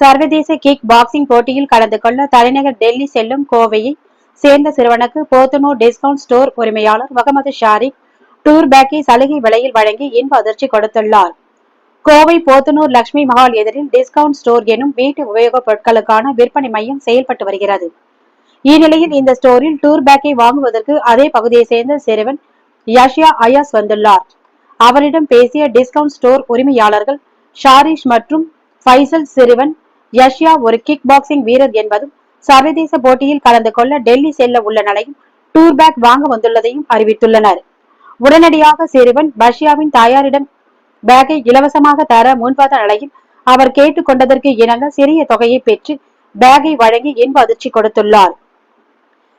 சர்வதேச kick boxing போட்டியில் கலந்து கொள்ள தலைநகர் டெல்லி செல்லும் கோவையை சேர்ந்த சிறுவனுக்கு போத்தனூர் டிஸ்கவுண்ட் ஸ்டோர் உரிமையாளர் முகமது ஷாரிக் டூர் பேக்கை சலுகை விலையில் வழங்கி இன்ப அதிர்ச்சி கொடுத்துள்ளார். கோவை போத்தனூர் லட்சுமி மஹால் எதிரில் டிஸ்கவுண்ட் ஸ்டோர் எனும் வீட்டு உபயோகப் பொருட்களுக்கான விற்பனை மையம் செயல்பட்டு வருகிறது. இந்நிலையில் இந்த ஸ்டோரில் டூர் பேக்கை வாங்குவதற்கு அதே பகுதியைச் சேர்ந்த சிறுவன் யஷ்யா அயாஸ் வந்துள்ளார். அவரிடம் பேசிய டிஸ்கவுண்ட் ஸ்டோர் உரிமையாளர்கள் ஷாரிஷ் மற்றும் ஃபைசல் சிறுவன் யஷ்யா ஒரு கிக் பாக்ஸிங் வீரர் என்பதும் சர்வதேச போட்டியில் கலந்து கொள்ள டெல்லி செல்ல உள்ள நிலையும் டூர் பேக் வாங்க வந்துள்ளதையும் அறிவித்துள்ளனர். உடனடியாக சிறுவன் பஷ்யாவின் தாயாரிடம் பேக்கை இலவசமாக தர முன்வந்த நிலையில் அவர் கேட்டுக்கொண்டதற்கு இணங்க சிறிய தொகையை பெற்று பேக்கை வழங்கி இன்ப அதிர்ச்சி கொடுத்துள்ளார்.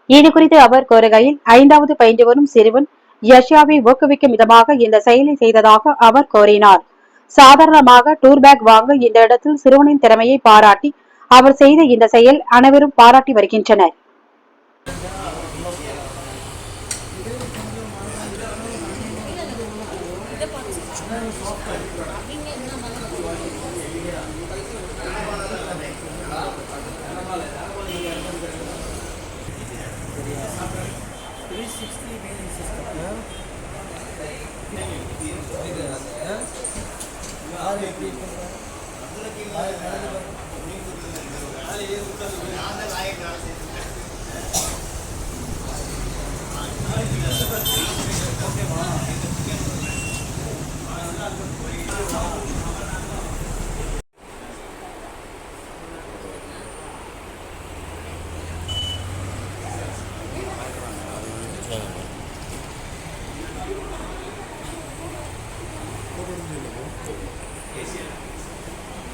இது குறித்து அவர் கூறுகையில் ஐந்தாவது பயின்று வரும் சிறுவன் யஷ்யாவை ஊக்குவிக்கும் விதமாக இந்த செயலை செய்ததாக அவர் கோரினார் சாதாரணமாக டூர் பேக் வாங்க இந்த இடத்தில் சிறுவனின் திறமையை பாராட்டி அவர் செய்த இந்த செயல் அனைவரும் பாராட்டி வருகின்றனர். ஆ கொடு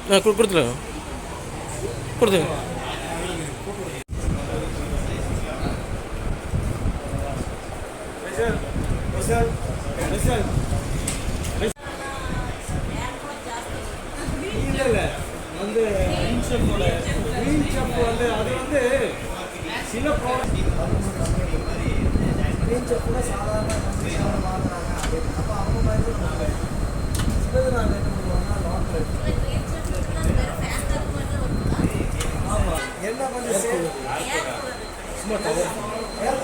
கொடுத்துருங்க கொடுத்துருங்க இல்ல இல்ல வந்து green chef ஓட green வந்து அது வந்து சில ப்ராடக்ட் green chef சாதாரண company ல வாங்குறாங்க அப்படின்னு. அவங்க மாதிரி நாங்கள் சிலது நாங்க என்ன பண்ணுவோம்னா long என்ன பண்ணி சும்மா டவர் ஏர்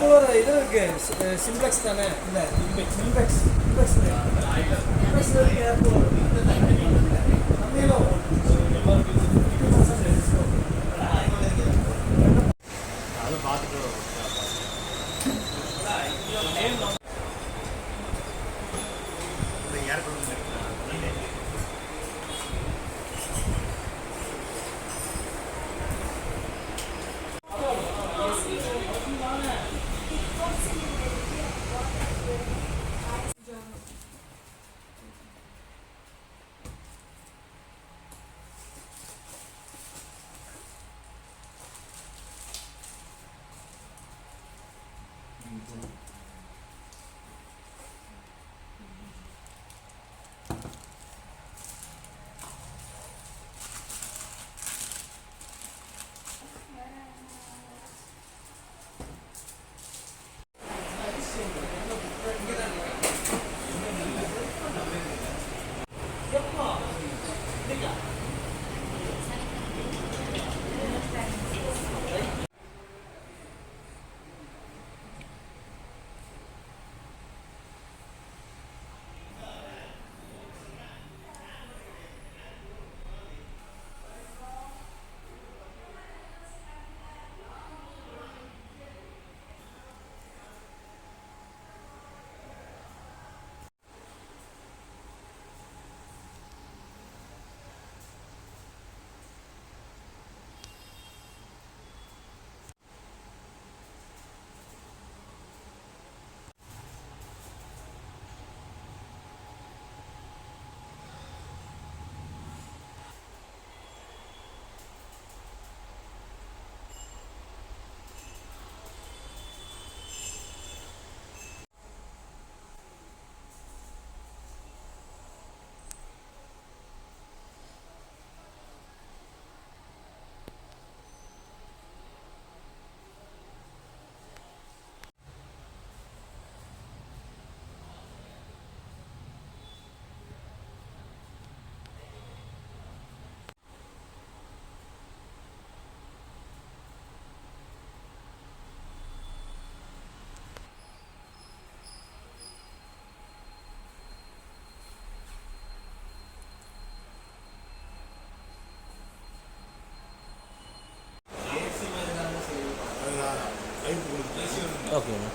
தானே? இல்லை சிம்ப்ளெக்ஸ் சிம்ப்ளெக்ஸ் சிம்ப்ளெக்ஸ் சிம்ப்ளெக்ஸ் இருக்கு ஏர் கூலர் அது Mm-hmm. ஓகேங்க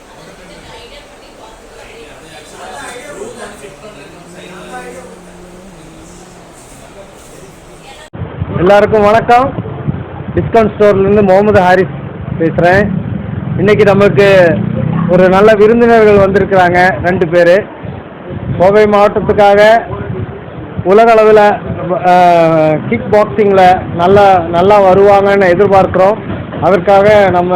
எல்லாருக்கும் வணக்கம். டிஸ்கவுண்ட் ஸ்டோர்லேருந்து முகமது ஹாரிஸ் பேசுகிறேன் இன்னைக்கு நமக்கு ஒரு நல்ல விருந்தினர்கள் வந்திருக்கிறாங்க ரெண்டு பேர். கோவை மாவட்டத்துக்காக உலக அளவில் கிக் பாக்ஸிங்கில் நல்லா நல்லா வருவாங்கன்னு எதிர்பார்க்குறோம். அதற்காக நம்ம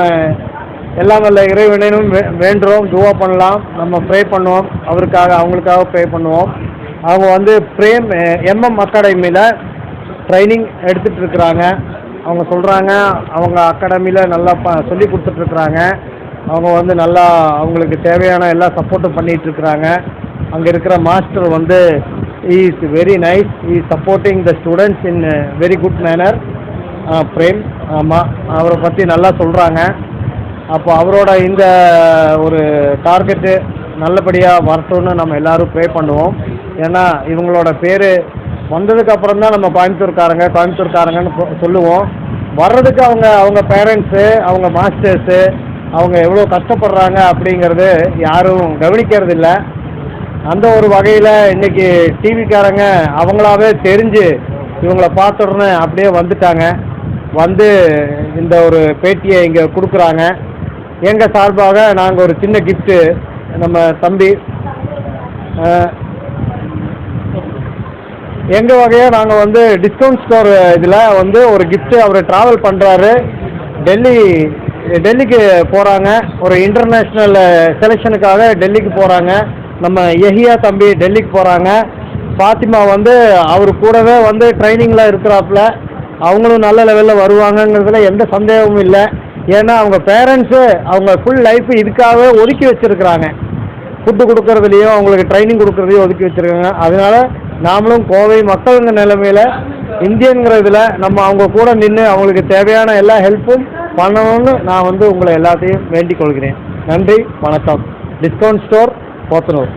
எல்லாம் நல்ல இறைவனையும் வே வேண்டுறோம் துவா பண்ணலாம். நம்ம ப்ரே பண்ணுவோம். அவருக்காக அவங்களுக்காக ப்ரே பண்ணுவோம். அவங்க வந்து பிரேம் எம்எம் அகாடமியில் ட்ரைனிங் எடுத்துகிட்டு இருக்கிறாங்க. அவங்க சொல்கிறாங்க அவங்க அகாடமியில் நல்லா ப சொல்லி கொடுத்துட்ருக்குறாங்க அவங்க வந்து நல்லா அவங்களுக்கு தேவையான எல்லா சப்போர்ட்டும் பண்ணிகிட்ருக்குறாங்க இருக்கிறாங்க. அங்கே இருக்கிற மாஸ்டர் வந்து is very nice he supporting the students in very good manner Prem ஆமாம் அவரை பற்றி நல்லா சொல்கிறாங்க அப்போ அவரோட இந்த ஒரு டார்கெட்டு நல்லபடியாக வரட்டும்னு நம்ம எல்லாரும் ப்ரே பண்ணுவோம். ஏன்னா இவங்களோட பேர் வந்ததுக்கு அப்புறம் தான் நம்ம கோயம்புத்தூர்காரங்க கோயம்புத்தூர்காரங்கன்னு சொ- சொல்லுவோம். வர்றதுக்கு அவங்க அவங்க பேரண்ட்ஸு அவங்க மாஸ்டர்ஸு அவங்க எவ்வளோ கஷ்டப்படுறாங்க அப்படிங்கிறது யாரும் கவனிக்கிறது இல்லை அந்த ஒரு வகையில் இன்னைக்கு டிவிக்காரங்க அவங்களாவே தெரிஞ்சு இவங்கள பார்த்த அப்படியே வந்துட்டாங்க. வந்து இந்த ஒரு பேட்டியை இங்கே கொடுக்குறாங்க. எங்கள் சார்பாக நாங்கள் ஒரு சின்ன கிஃப்ட்டு நம்ம தம்பி எங்கள் வகையாக நாங்கள் வந்து டிஸ்கவுண்ட் ஸ்டோர் இதில் வந்து ஒரு கிஃப்ட்டு அவர் ட்ராவல் பண்ணுறாரு டெல்லி டெல்லிக்கு போகிறாங்க ஒரு இன்டர்நேஷ்னல் செலெக்ஷனுக்காக டெல்லிக்கு போகிறாங்க நம்ம எஹியா தம்பி டெல்லிக்கு போகிறாங்க ஃபாத்திமா வந்து அவர் கூடவே வந்து ட்ரைனிங்கில் இருக்கிறாப்புல. அவங்களும் நல்ல லெவலில் வருவாங்கங்கிறதுல எந்த சந்தேகமும் இல்லை. ஏன்னா அவங்க பேரண்ட்ஸு அவங்க ஃபுல் லைஃப் இதுக்காகவே ஒதுக்கி வச்சுருக்குறாங்க. ஃபுட்டு கொடுக்கறதுலையும் அவங்களுக்கு ட்ரைனிங் கொடுக்கறதையும் ஒதுக்கி வச்சுருக்காங்க. அதனால நாமளும் கோவை மக்களுங்க நிலைமையில இதில் நம்ம அவங்க கூட நின்று அவங்களுக்கு தேவையான எல்லா ஹெல்ப்பும் பண்ணணும்னு நான் வந்து உங்களை எல்லாத்தையும் வேண்டிக் கொள்கிறேன். நன்றி வணக்கம். Discount store Podanur